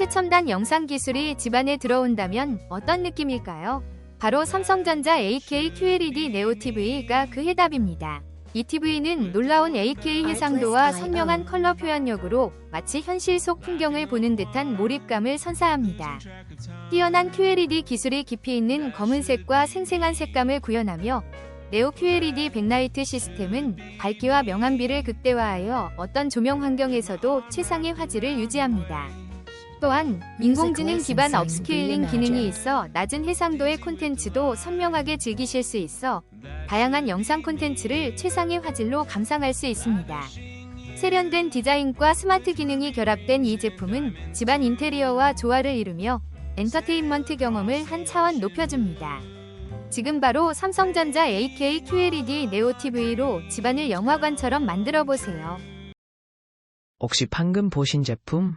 최첨단 영상 기술이 집안에 들어온다면 어떤 느낌일까요? 바로 삼성전자 AK QLED 네오 TV가 그 해답입니다. 이 TV는 놀라운 AK 해상도와 선명한 컬러 표현력으로 마치 현실 속 풍경을 보는 듯한 몰입감을 선사합니다. 뛰어난 QLED 기술이 깊이 있는 검은색과 생생한 색감을 구현하며 네오 QLED 백라이트 시스템은 밝기와 명암비를 극대화하여 어떤 조명 환경에서도 최상의 화질을 유지합니다. 또한 인공지능 기반 업스케일링 기능이 있어 낮은 해상도의 콘텐츠도 선명하게 즐기실 수 있어 다양한 영상 콘텐츠를 최상의 화질로 감상할 수 있습니다. 세련된 디자인과 스마트 기능이 결합된 이 제품은 집안 인테리어와 조화를 이루며 엔터테인먼트 경험을 한 차원 높여줍니다. 지금 바로 삼성전자 AK QLED 네오 TV로 집안을 영화관처럼 만들어 보세요. 혹시 방금 보신 제품